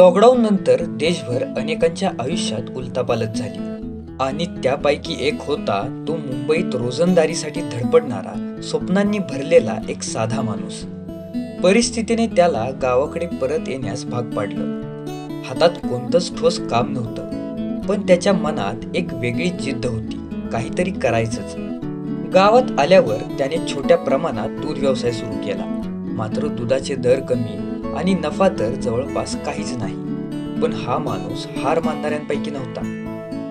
Lockdown नंतर देशभर अनेकांच्या आयुष्यात उलतापालत झाली. आणि त्यापैकी एक होता तो मुंबईत रोजंदारीसाठी धडपडणारा स्वप्नांनी भरलेला एक साधा माणूस. परिस्थितीने त्याला गावाकडे परत येण्यास भाग पाडलं. हातात कोणतंच ठोस काम नव्हतं पण त्याच्या मनात एक वेगळी जिद्द होती काहीतरी करायचंच. गावात आल्यावर त्याने छोट्या प्रमाणात दूध व्यवसाय सुरू केला. मात्र दुधाचे दर कमी आणि नफा तर जवळपास काहीच नाही. पण हा माणूस हार मानणाऱ्यांपैकी नव्हता.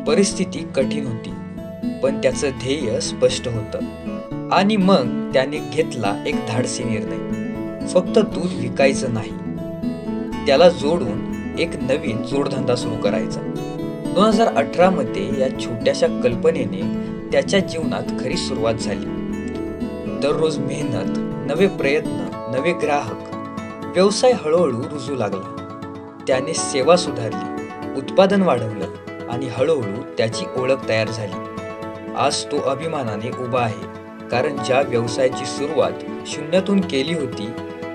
परिस्थिती कठीण होती. पण त्याचं ध्येय स्पष्ट होतं. आणि मग त्याने घेतला एक धाडसी निर्णय. फक्त दूध विकायचं नाही. त्याला जोडून एक नवीन जोडधंदा सुरू करायचा. दोन हजार अठरा मध्ये या छोट्याशा कल्पनेने त्याच्या जीवनात खरी सुरुवात झाली. दररोज मेहनत नवे प्रयत्न नवे ग्राहक व्यवसाय हळूहळू रुजू लागला. त्याने सेवा सुधारली उत्पादन वाढवलं आणि हळूहळू त्याची ओळख तयार झाली. आज तो अभिमानाने उभा आहे कारण ज्या व्यवसायाची सुरुवात शून्यातून केली होती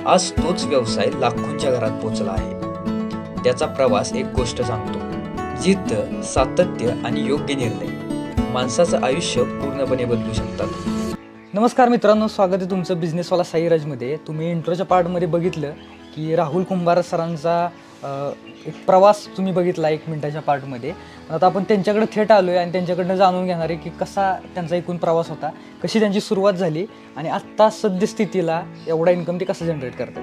आज तोच व्यवसाय लाखोंच्या घरात पोचला आहे. त्याचा प्रवास एक गोष्ट सांगतो जिद्द सातत्य आणि योग्य निर्णय. माणसाचं आयुष्य पूर्णपणे बदलू शकतात. नमस्कार मित्रांनो स्वागत आहे तुमचं बिझनेसवाला साईराजमध्ये. तुम्ही इंट्रोच्या पार्टमध्ये बघितलं की राहुल कुंभार सरांचा एक प्रवास तुम्ही बघितला एक मिनिटाच्या पार्टमध्ये. आता आपण त्यांच्याकडे थेट आलो आहे आणि त्यांच्याकडनं जाणून घेणार आहे की कसा त्यांचा एकूण प्रवास होता कशी त्यांची सुरुवात झाली आणि आत्ता सद्यस्थितीला एवढा इन्कम ते कसं जनरेट करतात.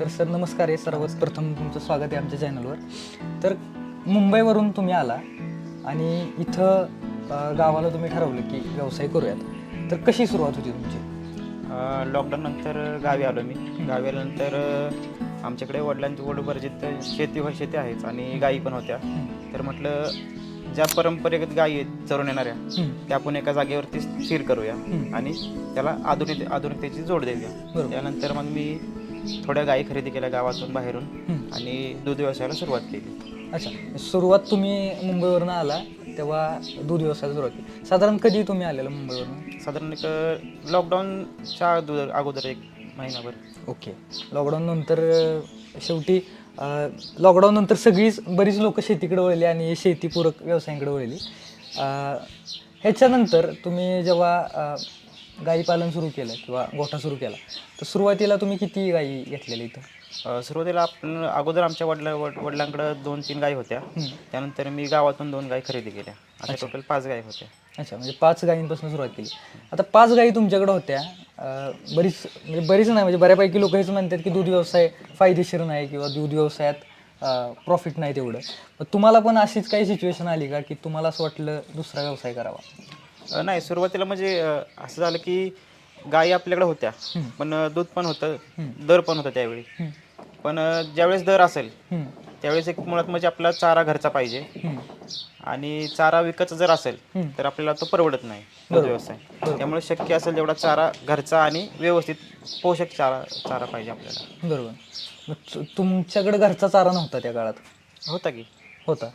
तर सर नमस्कार आहे. सर्वात प्रथम तुमचं स्वागत आहे आमच्या चॅनलवर तर मुंबईवरून तुम्ही आला आणि इथं गावाला तुम्ही ठरवलं की व्यवसाय करूयात. तर कशी सुरुवात होती तुमची? लॉकडाऊननंतर गावी आलो मी. गावी आल्यानंतर आमच्याकडे वडिलांची वडूबर्जित शेती व शेती आहेच आणि गायी पण होत्या तर म्हटलं ज्या परंपरेगत गायी आहेत चरून येणाऱ्या. त्या आपण एका जागेवरती स्थिर करूया. आणि त्याला आधुनिक आधुनिकतेची जोड देऊया. त्यानंतर मग मी थोड्या गायी खरेदी केल्या गावातून बाहेरून. आणि दूध व्यवसायाला सुरुवात केली अच्छा सुरुवात तुम्ही मुंबईवरून आला तेव्हा दूध व्यवसायाला सुरुवात केली साधारण कधी तुम्ही आलेला मुंबईवरून साधारण एक लॉकडाऊनच्या अगोदर एक महिनाभर. ओके. लॉकडाऊन नंतर शेवटी लॉकडाऊन नंतर सगळीच बरीच लोक शेतीकडे वळली आणि शेतीपूरक व्यवसायांकडे वळली. ह्याच्यानंतर तुम्ही जेव्हा गाई पालन सुरू केलं किंवा गोठा सुरू केला तर सुरुवातीला तुम्ही किती गाई घेतलेल्या इथं? सुरुवातीला आपण अगोदर आमच्या वडिला वड वडिलांकडं दोन तीन गायी होत्या. त्यानंतर मी गावातून दोन गायी खरेदी केल्या. अशा टोटल पाच गायी होत्या. अच्छा म्हणजे पाच गायींपासून सुरुवात केली. आता पाच गायी तुमच्याकडे होत्या बरीच म्हणजे बरीच नाही म्हणजे बऱ्यापैकी लोक हेच म्हणतात की दूध व्यवसाय फायदेशीर नाही किंवा दूध व्यवसायात प्रॉफिट नाही तेवढं. मग तुम्हाला पण अशीच काही सिच्युएशन आली का की तुम्हाला असं वाटलं दुसरा व्यवसाय करावा? नाही सुरुवातीला म्हणजे असं झालं की गायी आपल्याकडे होत्या. पण दूध पण होतं. दर पण होता त्यावेळी. पण ज्यावेळेस दर असेल त्यावेळेस एक मुळात म्हणजे आपला चारा घरचा पाहिजे. आणि चारा विकतचा जर असेल. तर आपल्याला तो परवडत नाही. दूध. व्यवसाय. त्यामुळे शक्य असेल तेवढा चारा घरचा आणि व्यवस्थित पोषक चारा चारा पाहिजे आपल्याला. बरोबर. मग तुमच्याकडे घरचा चारा नव्हता त्या काळात? होता की. होता.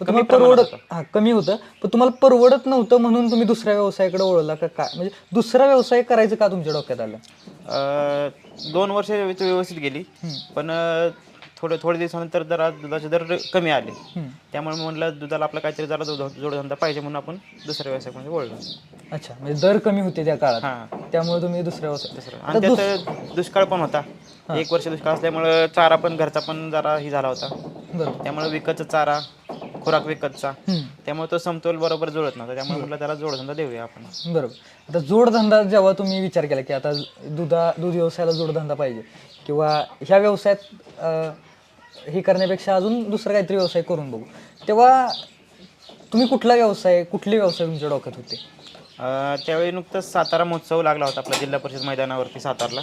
पण कमी तुम्हाला परवडत हा कमी होतं. पण तुम्हाला परवडत नव्हतं म्हणून तुम्ही दुसऱ्या व्यवसायाकडे वळला का काय? म्हणजे दुसरा व्यवसाय करायचं का तुमच्या डोक्यात आलं? अ, दोन वर्ष व्यव- व्यवस्थित गेली. पण अ, थोडं थोड्या दिवसानंतर जरा दुधाचे दर कमी आले. त्यामुळे म्हणलं दुधाला आपला काहीतरी जरा जोड- जोडधंदा पाहिजे म्हणून आपण दुसऱ्या व्यवसायामध्ये वळलो. अच्छा म्हणजे दर कमी होते त्या काळात. हां. त्यामुळे तुम्ही दुसऱ्या व्यवसाय दुसरं आता आणि दुस- त्यात दुष्काळ पण होता. एक वर्ष दुष्काळ असल्यामुळं चारा पण घरचा पण जरा ही झाला होता. बरोबर. त्यामुळे विकतचा चारा खुराक विकतचा. हम्म. त्यामुळे तो समतोल बरोबर जुळत नव्हता. त्यामुळे म्हटलं त्याला जोडधंदा देऊया आपण. बरोबर. आता जोडधंदा जेव्हा तुम्ही विचार केला की आता दुधा दूध व्यवसायाला जोडधंदा पाहिजे किंवा ह्या व्यवसायात अं, हे करण्यापेक्षा अजून दुसरा काहीतरी व्यवसाय करून बघू. तेव्हा तुम्ही कुठला व्यवसाय कुठले व्यवसाय तुमच्या डोक्यात होते? अं, त्यावेळी नुकतंच सातारा महोत्सव लागला होता आपला जिल्हा परिषद मैदानावरती सातारला.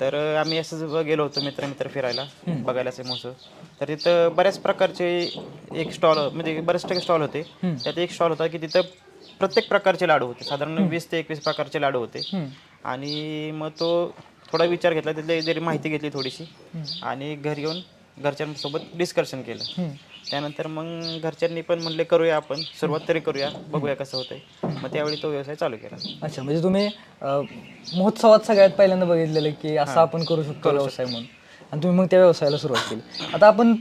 तर अं, आम्ही असंच ब- गेलो होतो मित्र मित्र फिरायला बघायला असे महोत्सव. तर तिथं बऱ्याच प्रकारचे एक स्टॉल म्हणजे बरेच टक्के स्टॉल होते. त्यात एक स्टॉल होता की तिथं प्रत्येक प्रकारचे लाडू होते. साधारण वीस ते एकवीस प्रकारचे लाडू होते. आणि मग तो थोडा विचार घेतला तिथली जरी माहिती घेतली थोडीशी. आणि घरी येऊन घरच्यांसोबत डिस्कशन केलं. त्यानंतर मग घरच्यांनी पण म्हणले करूया आपण. सुरुवात तरी करूया. बघूया कसं होतंय. मग त्यावेळी तो व्यवसाय चालू केला. अच्छा म्हणजे तुम्ही अं, महोत्सवात सगळ्यात पहिल्यांदा बघितलेलं की असं आपण करू शकतो व्यवसाय म्हणून. आणि तुम्ही मग त्या व्यवसायाला सुरुवात केली. आता आपण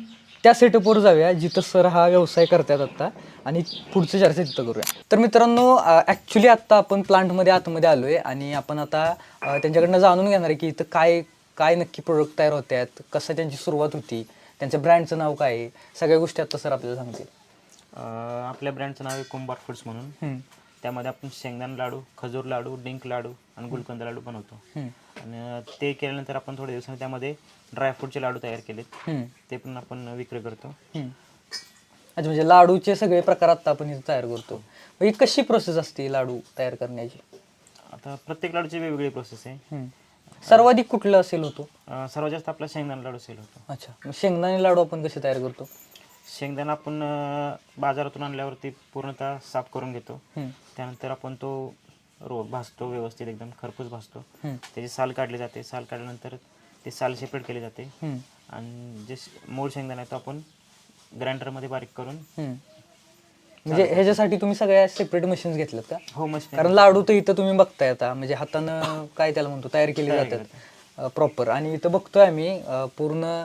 त्या सेटअपवर जाऊया जिथं सर हा व्यवसाय करतात आत्ता आणि पुढची चर्चा तिथं करूया. तर मित्रांनो ॲक्च्युली आत्ता आपण प्लांटमध्ये आतमध्ये आलो आहे आणि आपण आता अ, त्यांच्याकडनं जाणून घेणार आहे की इथं काय काय नक्की प्रोडक्ट तयार होत आहेत कसं त्यांची सुरुवात होती त्यांच्या ब्रँडचं नाव काय आहे सगळ्या गोष्टी आता सर आपल्याला सांगतील. अं, आपल्या ब्रँडचं नाव आहे कुंभार फूड्स म्हणून. त्यामध्ये आपण शेंगदाणा लाडू खजूर लाडू डिंक लाडू आणि गुलकंद लाडू बनवतो आणि ते केल्यानंतर आपण थोड्या दिवसांनी त्यामध्ये ड्रायफ्रूटचे लाडू तयार केलेत. हम्म, ते पण आपण विक्री करतो. हम्म. अच्छा म्हणजे लाडूचे सगळे प्रकार आता आपण इथं तयार करतो. मग ही कशी प्रोसेस असते लाडू तयार करण्याची? आता प्रत्येक लाडूची वेगवेगळी प्रोसेस आहे. हम्म. सर्वाधिक कुठलं असेल होतो? अं, सर्वात जास्त आपला शेंगदाणा लाडू सेल होतो. अच्छा. मग शेंगदाणे लाडू आपण कसे तयार करतो? शेंगदाणा आपण अं, बाजारातून आणल्यावरती पूर्णतः साफ करून घेतो. हम्म, त्यानंतर आपण तो रो भाजतो व्यवस्थित एकदम खरपूस भाजतो हम्म, त्याची साल काढली जाते. साल काढल्यानंतर ते साल सेपरेट केली जाते. हम्म, आणि जे श- मूळ शेंगदाणा आहे तो आपण ग्राइंडरमध्ये बारीक करून हम्म. म्हणजे ह्याच्यासाठी तुम्ही सगळ्या सेपरेट मशीन्स घेतल्यात का? हो मशीन कारण लाडू तर इथं तुम्ही बघताय आता. म्हणजे हातानं काय त्याला म्हणतो तयार केले जातात. प्रॉपर आणि इथं बघतोय आम्ही पूर्ण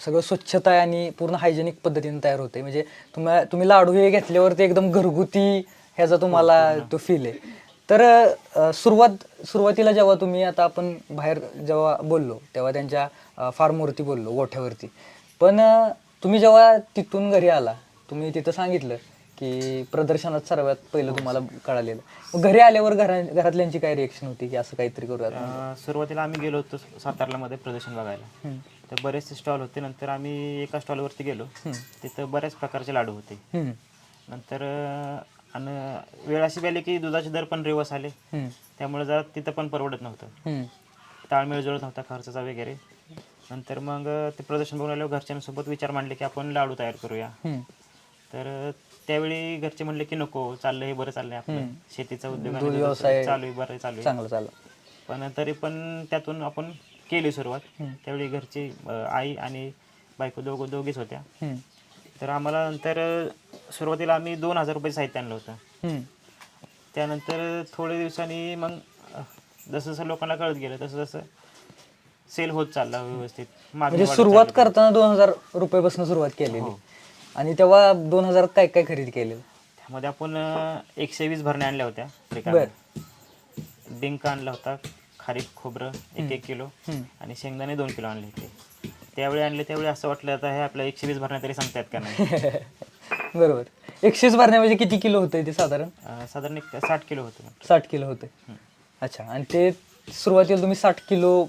सगळं स्वच्छता आणि पूर्ण हायजेनिक पद्धतीने तयार होते म्हणजे तुम्ही तुम्ही लाडू हे घेतल्यावर ते एकदम घरगुती ह्याचा तुम्हाला तो फील आहे. तर सुरुवात सुरुवातीला जेव्हा तुम्ही आता आपण बाहेर जेव्हा बोललो तेव्हा त्यांच्या फार्मवरती बोललो गोठ्यावरती. पण तुम्ही जेव्हा तिथून घरी आला तुम्ही तिथं सांगितलं की प्रदर्शनात सर्वात पहिलं तुम्हाला कळालेलं. मग घरी आल्यावर घरा घरातल्यांची काय रिएक्शन होती? की असं काहीतरी करूयात अं, सुरुवातीला आम्ही गेलो होतो सातारला मध्ये प्रदर्शन बघायला. तर बरेचसे स्टॉल होते. नंतर आम्ही एका स्टॉलवरती गेलो. तिथं बऱ्याच प्रकारचे लाडू होते. हम्म, नंतर अं, आणि वेळ अशी आली की दुधाचे दर पण रिवर्स आले. हम्म, त्यामुळे जरा तिथं पण परवडत नव्हतं. हम्म, ताळमेळ जुळत नव्हता खर्चाचा वगैरे. नंतर मग अं, ते प्रदर्शन बघून आल्यावर घरच्यांसोबत विचार मांडले की आपण लाडू तयार करूया. हम्म. तर त्यावेळी घरचे म्हणले की नको चाललं हे बरं चाललंय आपलं. शेतीचा उद्योग आणि दूध दुधाचं व्यवसाय चालू आहे बरं चालू आहे. चांगलं चाललं पण तरी पण त्यातून आपण केली सुरुवात. त्यावेळी घरची अं, आई आणि बायको दोघं दोघीच होत्या. हम्म, तर आम्हाला नंतर अं, सुरुवातीला आम्ही दोन हजार रुपये साहित्य आणलं होतं. हम्म, त्यानंतर थोड्या दिवसांनी मग अं, जसं जसं लोकांना कळत गेलं तसं तसं सेल होत चालला व्यवस्थित. मागणी म्हणजे वाढत सुरुवात. करताना दोन हजार रुपयापासून सुरुवात केलेली. आणि तेव्हा दोन हजारात काय काय खरेदी केलेलं? त्यामध्ये आपण अं, एकशे वीस भरण्या आणल्या होत्या बर. रिकाम्या. डिंक आणला होता खारीक खोबरं एक एक किलो. आणि शेंगदाणे दोन किलो आणले होते. त्यावेळी आणले त्यावेळी असं वाटलं आता हे आपल्या एकशे वीस भरण्या तरी सांगतायत का नाही? बरोबर. एकशेच भरण्या म्हणजे किती किलो होतं ते साधारण? अं, साधारण एक साठ किलो होतं साठ किलो होतं अच्छा आणि ते सुरुवातीला तुम्ही साठ किलो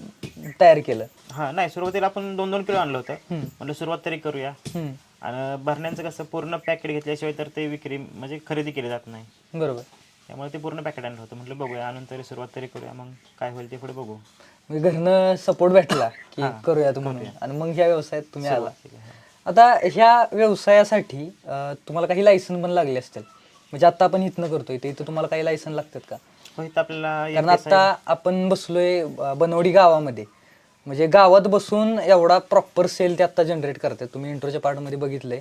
तयार केलं. हां नाही सुरुवातीला आपण दोन दोन किलो आणलं होतं. हम्म. म्हणलं सुरुवात तरी करूया. हम्म, आणि भरण्यांचं कसं पूर्ण पॅकेट घेतल्याशिवाय तर ते विक्री म्हणजे खरेदी केली जात नाही. बरोबर. त्यामुळे ते पूर्ण पॅकेट आणलं होतं. म्हटलं बघूया आणून तरी सुरुवात तरी करूया मग काय होईल ते पुढे बघू. म्हणजे घरनं सपोर्ट भेटला की करूयात म्हणून. आणि मग ह्या व्यवसायात तुम्ही आला. आता ह्या व्यवसायासाठी अं, तुम्हाला काही लायसन पण लागले असतील. म्हणजे आता आपण इथनं करतोय ते इथं तुम्हाला काही लायसन लागतात का? हो इथं आपल्याला कारण आता आपण बसलोय अं, बनवडी गावामध्ये. म्हणजे गावात बसून एवढा प्रॉपर सेल ते आता जनरेट करतात तुम्ही इंट्रोच्या पार्टमध्ये बघितलंय.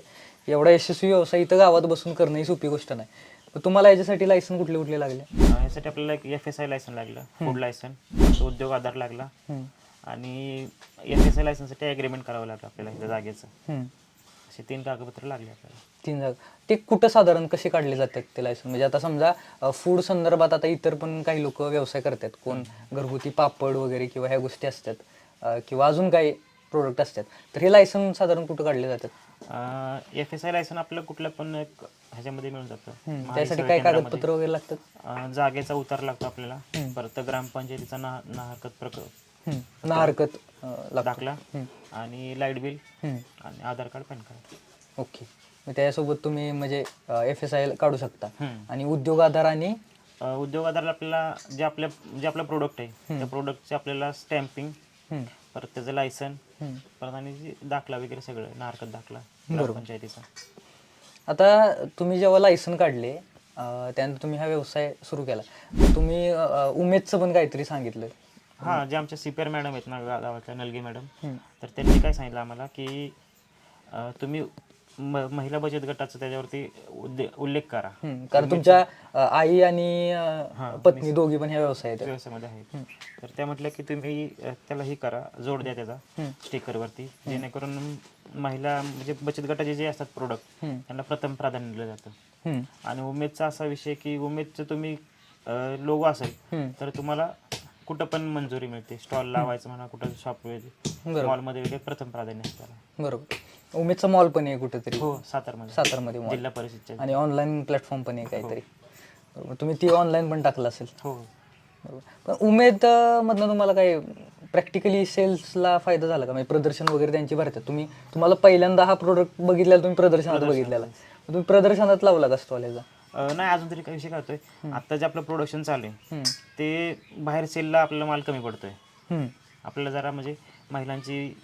एवढा यशस्वी व्यवसाय इथं गावात बसून करणं ही सोपी गोष्ट नाही. तुम्हाला याच्यासाठी लायसन कुठले कुठले लागले? यासाठी आपल्याला एफ एस आय लायसन लागलं. फूड लायसन उद्योग आधार लागला. आणि एफ एस आय लायसनसाठी ॲग्रीमेंट करावं लागलं आपल्याला इथं जागेचं. असे तीन कागदपत्र लागले आपल्याला. तीन जागा ते कुठं साधारण कसे काढले जातात ते लायसन म्हणजे आता समजा फूड संदर्भात आता इतर पण काही लोक व्यवसाय करतात. कोण घरगुती पापड वगैरे किंवा ह्या गोष्टी असतात. अं, किंवा अजून काही प्रोडक्ट असतात. तर हे लायसन साधारण कुठं काढले जातात? एफ एस आय लायसन आपलं कुठलं पण एक ह्याच्यामध्ये मिळून जातं. त्यासाठी काय. कागदपत्र वगैरे लागतात? अं, जागेचा उतार लागतो आपल्याला. परत ग्रामपंचायतीचा ना नाहरकत प्रक हम्म, ना हरकत अं, लागतो. दाखला आणि लाइट बिल आणि Aadhaar card PAN card. Okay. मग त्याच्यासोबत तुम्ही म्हणजे एफ एस आय काढू शकता. हम्म. आणि उद्योग आधार आणि? अ, उद्योग आधारला आपल्याला जे आपल्या जे आपलं प्रोडक्ट आहे त्या प्रोडक्टचे आपल्याला स्टॅम्पिंग परत त्याचं लायसन. परत आणि जे दाखला वगैरे सगळं नारकत दाखला ग्रामपंचायतीचा. आता तुम्ही जेव्हा लायसन काढले त्यानंतर तुम्ही हा व्यवसाय सुरू केला. तुम्ही अं, उमेदचं पण काहीतरी सांगितलं. हां जे आमच्या सीपीआर मॅडम आहेत ना गा- गावातल्या नलगे मॅडम. तर त्यांनी काय सांगितलं आम्हाला की अ, तुम्ही म- महिला बचत गटाचं त्याच्यावरती उद्दे- उल्लेख करा. हम्म, कारण तुमच्या अ, आई आणि अ, पत्नी दोघी पण ह्या व्यवसायात आहेत. व्यवसायामध्ये आहेत. तर त्या म्हटलं की तुम्ही अ, त्याला ही करा जोड द्या त्याचा स्टिकरवरती. जेणेकरून महिला म्हणजे बचत गटाचे जे असतात प्रोडक्ट त्यांना प्रथम प्राधान्य दिलं जातं. हम्म, आणि उमेदचा असा विषय की उमेदचं तुम्ही लोगो असेल तर तुम्हाला कुठं पण मंजुरी मिळते. स्टॉल लावायचं म्हणा कुठं शॉप मॉलमध्ये वगैरे प्रथम प्राधान्य त्याला बरोबर. उमेदचा मॉल पण आहे कुठेतरी. हो सातारमध्ये. सातारमध्ये मॉल जिल्हा परिषदच्या आणि ऑनलाईन प्लॅटफॉर्म पण आहे काहीतरी. बरोबर तुम्ही ती ऑनलाईन पण टाकलं असेल. हो. बरोबर. पण उमेद अं, मधनं तुम्हाला काय प्रॅक्टिकली सेल्सला फायदा झाला का? म्हणजे प्रदर्शन वगैरे त्यांची भरतात. तुम्ही तुम्हाला पहिल्यांदा हा प्रोडक्ट बघितलेला तुम्ही प्रदर्शनात बघितलेला. मग तुम्ही प्रदर्शनात लावला का स्टॉल याचा अ, नाही अजून तरी काही विषय आता जे आपलं प्रोडक्शन चालू आहे ते बाहेर सेलला आपल्याला माल कमी पडतोय. आपल्याला जरा म्हणजे महिलांची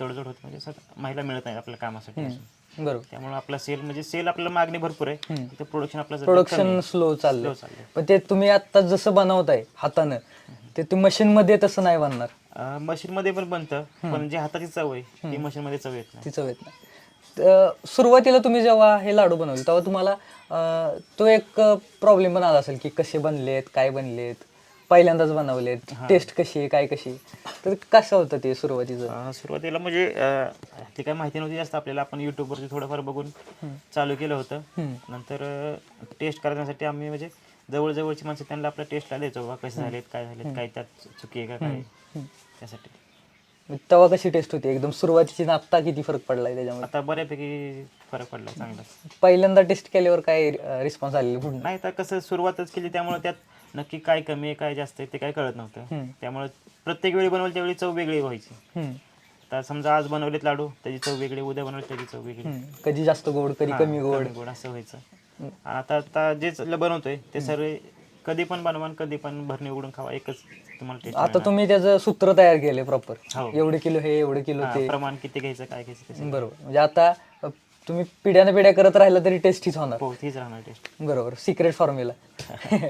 तडजोड होते. म्हणजे असं महिला मिळत नाही आपल्या कामासाठी अजून. बरोबर. त्यामुळे आपला सेल म्हणजे सेल आपल्याला मागणी भरपूर आहे. ते प्रोडक्शन आपलं सध्या प्रोडक्शन. स्लो चाललंय. चाललंय. पण ते तुम्ही आता जसं बनवताय हातानं ते तुम्ही मशीन मध्ये तसं नाही बनणार. अ, मशीनमध्ये पण बनतं पण जे हाताची चव आहे ती मशीनमध्ये चव येत नाही. ती चव येत नाही. त- सुरुवातीला तुम्ही जेव्हा हे लाडू बनवले तेव्हा तुम्हाला अं, तो एक प्रॉब्लेम पण आला असेल की कसे बनलेत काय बनलेत? पहिल्यांदाच बनवलेत टेस्ट कशी आहे काय कशी. तर कसं होतं ते सुरुवातीचं? अ, सुरुवातीला म्हणजे अ, ते काय माहिती नव्हती जास्त आपल्याला. आपण युट्यूबवरती थोडंफार बघून चालू केलं होतं. नंतर टेस्ट करण्यासाठी आम्ही म्हणजे जवळजवळची माणसं त्यांना आपल्या टेस्टला द्यायचो. बा कसे झालेत काय झालेत काय त्यात चुकी आहे का काय त्यासाठी. मग तेव्हा कशी टेस्ट होती? एकदम सुरुवातीची ना आत्ता किती फरक पडलाय त्याच्यामध्ये? आता बऱ्यापैकी फरक पडला चांगला. पहिल्यांदा टेस्ट केल्यावर काय रिस्पॉन्स आलेला पुढे नाही तर कसं सुरुवातच केली त्यामुळे त्यात नक्की काय कमी आहे काय जास्त आहे ते काय कळत नव्हतं. त्यामुळे प्रत्येक वेळी बनवलं त्यावेळी चव वेगळी व्हायची. आता समजा आज बनवलेत लाडू त्याची चव वेगळी उद्या बनवले त्याची चव वेगळी. कधी जास्त गोड कधी कमी गोड. गोड असं व्हायचं. आता आता जे बनवतोय ते सर्व कधी पण बनवा कधी पण भरणी उघडून खावा एकच तुम्हाला आता तुम्ही त्याचं सूत्र तयार केले प्रॉपर हो. एवढे किलो हे एवढे किलो ते. प्रमाण किती घ्यायचं काय घ्यायचं. बरोबर. म्हणजे आता तुम्ही पिढ्याने पिढ्या करत राहिला तरी टेस्ट हीच होणार. हो तीच राहणार टेस्ट बरोबर सिक्रेट फॉर्म्युला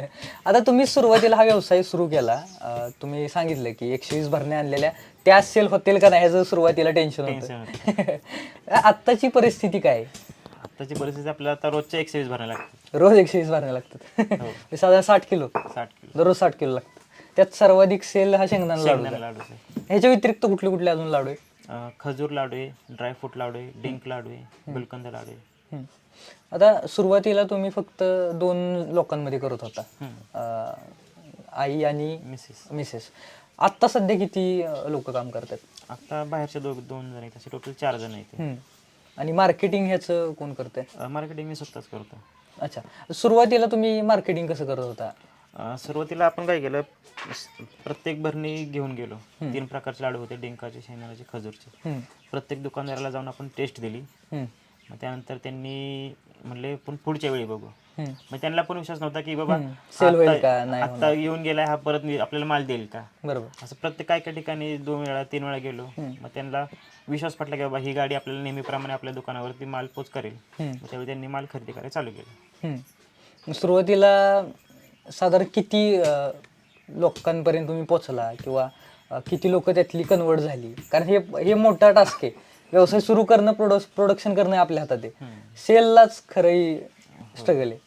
आता तुम्ही सुरुवातीला हा व्यवसाय सुरू केला. अ, तुम्ही सांगितलं की एकशे वीस भरण्या आणलेल्या त्या सेल होतील का नाही ह्याचं सुरुवातीला टेन्शन होतं. आत्ताची परिस्थिती काय आहे? आताची परिस्थिती आपल्याला आता रोजच्या एकशे वीस भरायला लागतात. रोज एकशे वीस भरण्या लागतात. म्हणजे साधारण साठ किलो. साठ किलो. दररोज साठ किलो लागतात त्यात सर्वाधिक सेल हा शेंगदाणा लाडू शेंगदाणा लाडूचे. ह्याच्या व्यतिरिक्त कुठले कुठले अजून लाडू आहे अं, खजूर लाडू आहे ड्रायफ्रूट लाडू आहे डिंक लाडू आहे गुलकंद लाडू आहे. हम्म. आता सुरुवातीला तुम्ही फक्त दोन लोकांमध्ये करत होता. अं, आई आणि मिसेस मिसेस आत्ता सध्या किती लोक काम करतात? आता बाहेरचे दोघ दोन जण आहेत. असे टोटल चार जण आहेत. हम्म. आणि मार्केटिंग ह्याचं कोण करतंय? मार्केटिंग मी स्वतःच करतो. अच्छा. सुरुवातीला तुम्ही मार्केटिंग कसं करत होता? अं, सुरुवातीला आपण काय केलं? प्रत्येक भरणी घेऊन गेलो. तीन प्रकारचे लाडू होते डिंकाचे शेंगदाण्याचे खजूरचे. हम्म. प्रत्येक दुकानदाराला जाऊन आपण टेस्ट दिली. हम्म. मग त्यानंतर त्यांनी म्हणले पण पुढच्या वेळी बघू. हम्म. मग त्यांना पण विश्वास नव्हता की बाबा Sell होईल आता- का? नाही आता येऊन गेलाय हा परत मी- आपल्याला माल देईल का? बरोबर. असं प्रत्येक काय काय ठिकाणी दोन वेळा तीन वेळा गेलो. मग त्यांना विश्वास पटला की बाबा ही गाडी आपल्याला नेहमीप्रमाणे आपल्या दुकानावरती माल पोच करेल. हम्म. मग त्यावेळी त्यांनी माल खरेदी करायला चालू केलं. हम्म. सुरुवातीला साधारण किती अं, लोकांपर्यंत तुम्ही पोचला किंवा अं, किती लोक त्यातली कन्वर्ट झाली? कारण हे हे मोठा टास्क आहे. व्यवसाय सुरू करणं प्रोडक्ट प्रोडक्शन करणं आपल्या हातात आहे. सेललाच खरंही स्ट्रगल आहे.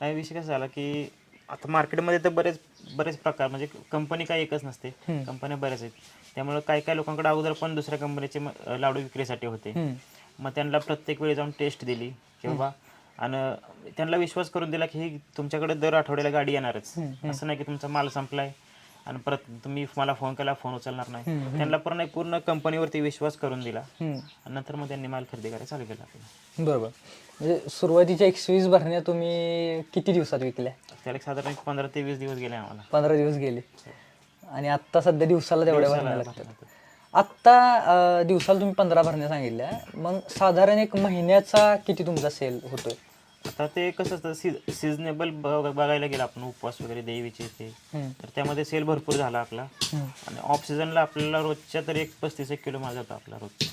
नाही विषय कसा झाला की आता मार्केटमध्ये तर बरेच बरेच प्रकार म्हणजे कंपनी काही एकच नसते. कंपन्या बऱ्याच आहेत. त्यामुळे काही काही लोकांकडे अगोदर पण दुसऱ्या कंपनीचे म- लाडू विक्रीसाठी होते. हम्म. मग त्यांना प्रत्येक वेळी जाऊन टेस्ट दिली. किंवा आणि त्यांना विश्वास करून दिला की ही तुमच्याकडे दर आठवड्याला गाडी येणारच. असं नाही की तुमचा माल संपलाय आणि परत तुम्ही मला फोन केला फोन उचलणार नाही. त्यांना पूर्ण एक पूर्ण कंपनीवरती विश्वास करून दिला. आणि नंतर मग त्यांनी माल खरेदी करायला चालू केला. बरोबर. म्हणजे सुरुवातीच्या एकशे वीस भरण्या तुम्ही किती दिवसात विकल्या? त्याला साधारण पंधरा ते वीस दिवस गेले आम्हाला. पंधरा दिवस गेले. आणि आत्ता सध्या दिवसाला तेवढ्या भरण्या लागतात. आत्ता दिवसाला तुम्ही पंधरा भरण्या सांगितल्या. मग साधारण एक महिन्याचा किती तुमचा सेल होतोय? आता ते कसं असतं सिजनेबल बघायला गेलं आपण उपवास वगैरे देवीचे ते. तर त्यामध्ये सेल भरपूर झाला आपला. आणि ऑफ सीझनला आपल्याला रोजच्या तरी एक पस्तीस एक किलो माल जातो आपला रोज.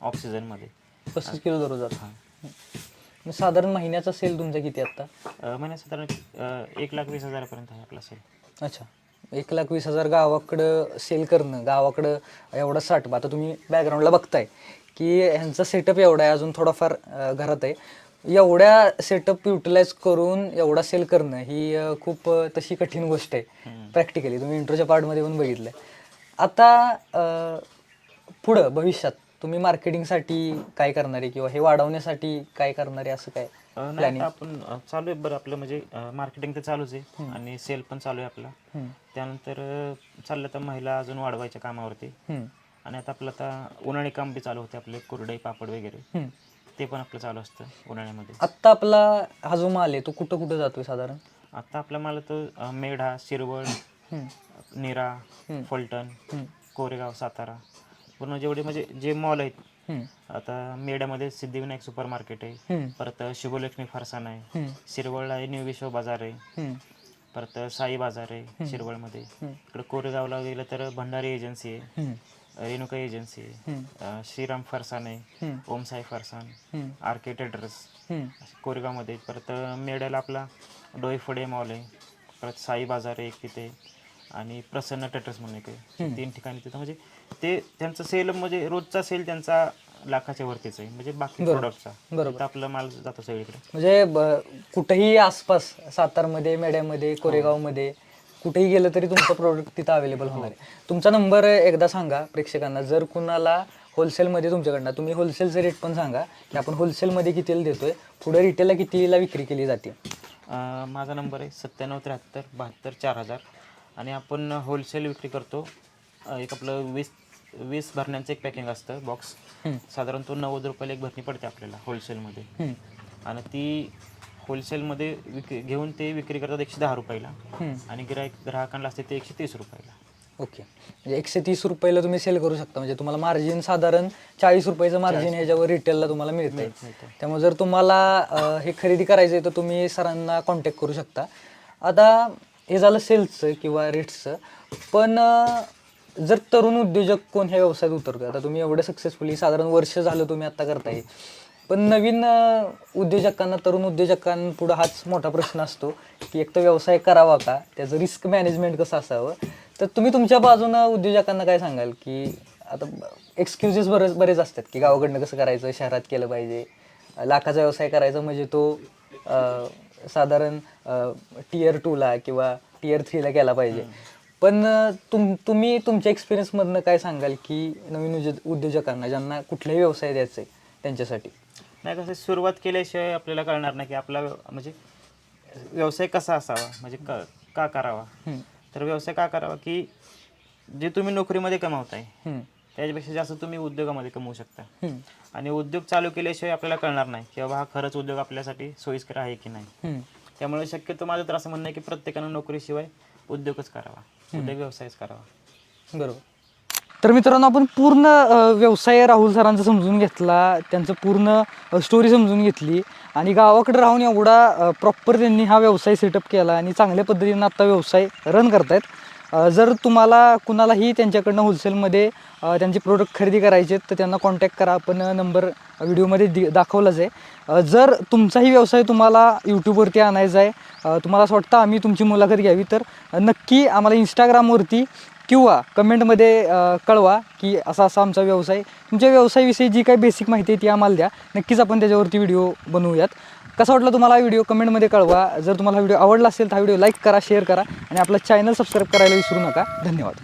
ऑफ सीझनमध्ये पस्तीस किलो दररोज जातो. साधारण महिन्याचा सेल तुमचा किती आता अं, महिन्यात साधारण एक लाख वीस हजारापर्यंत आहे आपला सेल. अच्छा. एक लाख वीस हजार गावाकडं सेल करणं गावाकडं एवढा साठ. आता तुम्ही बॅकग्राऊंडला बघताय की ह्यांचा सेटअप एवढा आहे अजून थोडाफार घरात आहे. एवढ्या सेटअप युटिलाइज करून एवढा सेल करणं ही खूप तशी कठीण गोष्ट आहे. प्रॅक्टिकली तुम्ही इंट्रोच्या पार्टमध्ये पण बघितलं आता पुढं भविष्यात तुम्ही मार्केटिंगसाठी काय करणार आहे किंवा हे वाढवण्यासाठी काय करणार आहे असं काय? अ, नाही आता आपण अ, चालू आहे बरं आपलं म्हणजे मार्केटिंग तर चालूच आहे आणि सेल पण चालू आहे आपला. त्यानंतर अ, चाललं तर महिला अजून वाढवायच्या कामावरती. आणि आता आपलं आता उन्हाळी काम बी चालू होते आपले कुरडई पापड वगैरे. ते पण आपलं चालू असतं उन्हाळ्यामध्ये. आत्ता आपला हा जो माल आहे तो कुठं कुठं जातोय साधारण? आता आपला मला तो अ, मेढा शिरवळ निरा फलटण कोरेगाव सातारा. पूर्ण जेवढे म्हणजे जे मॉल आहेत आता मेढ्यामध्ये सिद्धिविनायक सुपर मार्केट आहे परत शुभलक्ष्मी फारसाना आहे. शिरवळला आहे न्यू विश्व बाजार आहे. परत साई बाजार आहे शिरवळमध्ये. इकडे कोरेगावला गेलं तर भंडारी एजन्सी आहे. रेणुका एजन्सी आहे. श्रीराम फरसान आहे. Om Sai Farsan R K traders कोरेगावमध्ये. परत मेड्याला आपला डोईफडे मॉल आहे. परत साई बाजार आहे एक तिथे. आणि प्रसन्न ट्रेडर्स म्हणून एक आहे. तीन ठिकाणी तिथं. म्हणजे ते त्यांचं सेल म्हणजे रोजचा सेल त्यांचा लाखाच्या वरतीच आहे. म्हणजे बाकी प्रोडक्टचा बरोबर. आपला माल जातो सगळीकडे. म्हणजे ब- कुठेही आसपास सातारमध्ये मेड्यामध्ये कोरेगावमध्ये कुठेही गेलं तरी तुमचं प्रोडक्ट तिथं अवेलेबल होणार आहे. तुमचा नंबर एकदा सांगा प्रेक्षकांना. जर कुणाला होलसेलमध्ये तुमच्याकडनं तुम्ही होलसेलचे रेट पण सांगा की आपण होलसेलमध्ये कितीला देतोय पुढे रिटेलला कितीला विक्री केली जाते? अं, माझा नंबर आहे सत्त्याण्णव त्र्याहत्तर बहात्तर चार हजार. आणि आपण होलसेल विक्री करतो अं, एक आपलं वीस वीस भरण्यांचं एक पॅकिंग असतं बॉक्स साधारण तो नव्वद रुपयाला एक भरणी पडते आपल्याला होलसेलमध्ये आणि ती होलसेलमध्ये विक्री घेऊन ते विक्री करतात एकशे दहा रुपयाला. आणि गिरायक ग्राहकांना असते ते एकशे तीस रुपयाला. ओके. म्हणजे एकशे तीस रुपयाला तुम्ही सेल करू शकता. म्हणजे तुम्हाला मार्जिन साधारण चाळीस रुपयाचं मार्जिन ह्याच्यावर रिटेलला तुम्हाला मिळतंय त्यामुळे जर तुम्हाला हे खरेदी करायचं आहे तर तुम्ही सरांना कॉन्टॅक्ट करू शकता. आता हे झालं सेल्सचं किंवा रेट्सचं पण जर तरुण उद्योजक कोण ह्या व्यवसायात उतरतोय? आता तुम्ही एवढं सक्सेसफुली साधारण वर्ष झालं तुम्ही आता करताय. पण नवीन उद्योजकांना तरुण उद्योजकांपुढं हाच मोठा प्रश्न असतो की एक तर व्यवसाय करावा का? त्याचं रिस्क मॅनेजमेंट कसं असावं? तर तुम्ही तुमच्या बाजूनं उद्योजकांना काय सांगाल की आता एक्सक्युजेस बरेच बरेच असतात की गावाकडनं कसं करायचं शहरात केलं पाहिजे. लाखाचा व्यवसाय करायचा म्हणजे तो साधारण टीयर टूला किंवा टीयर थ्रीला केला पाहिजे. पण तुम तुम्ही तुमच्या एक्सपिरियन्समधनं काय सांगाल की नवीन उद्यो- उद्योजकांना ज्यांना कुठलाही व्यवसाय द्यायचा आहे त्यांच्यासाठी? नाही कसं सुरुवात केल्याशिवाय आपल्याला कळणार नाही की आपला म्हणजे व्यवसाय कसा असावा म्हणजे का का करावा? तर व्यवसाय का करावा की जे तुम्ही नोकरीमध्ये कमावताय त्याच्यापेक्षा जास्त तुम्ही उद्योगामध्ये कमवू शकता. आणि उद्योग चालू केल्याशिवाय आपल्याला कळणार नाही की बाबा हा खरंच उद्योग आपल्यासाठी सोयीस्कर आहे की नाही. त्यामुळे शक्यतो माझं तर असं म्हणणं आहे की प्रत्येकानं नोकरीशिवाय उद्योगच करावा. उद्योग व्यवसायच करावा? बरोबर. तर मित्रांनो आपण पूर्ण अ, व्यवसाय राहुल सरांचा समजून घेतला त्यांचं पूर्ण स्टोरी समजून घेतली आणि गावाकडे राहून एवढा प्रॉपर त्यांनी हा व्यवसाय सेटअप केला आणि चांगल्या पद्धतीनं आता व्यवसाय रन करतायत. जर तुम्हाला कुणालाही त्यांच्याकडनं होलसेलमध्ये त्यांचे प्रोडक्ट खरेदी करायचे आहेत तर त्यांना कॉन्टॅक्ट करा. आपण नंबर व्हिडिओमध्ये दि दाखवलाच आहे. जर तुमचाही व्यवसाय तुम्हाला यूट्यूबवरती आणायचा आहे तुम्हाला असं वाटतं आम्ही तुमची मुलाखत घ्यावी तर नक्की आम्हाला इंस्टाग्रामवरती किंवा कमेंटमध्ये कळवा की असा असा आमचा व्यवसाय तुमच्या व्यवसायाविषयी जी काही बेसिक माहिती आहे ती आम्हाला द्या. नक्कीच आपण त्याच्यावरती व्हिडिओ बनवूयात. कसा वाटला तुम्हाला हा व्हिडिओ कमेंटमध्ये कळवा. जर तुम्हाला व्हिडिओ आवडला असेल तर हा व्हिडिओ लाईक करा शेअर करा आणि आपला चॅनल सबस्क्राईब करायला विसरू नका. धन्यवाद.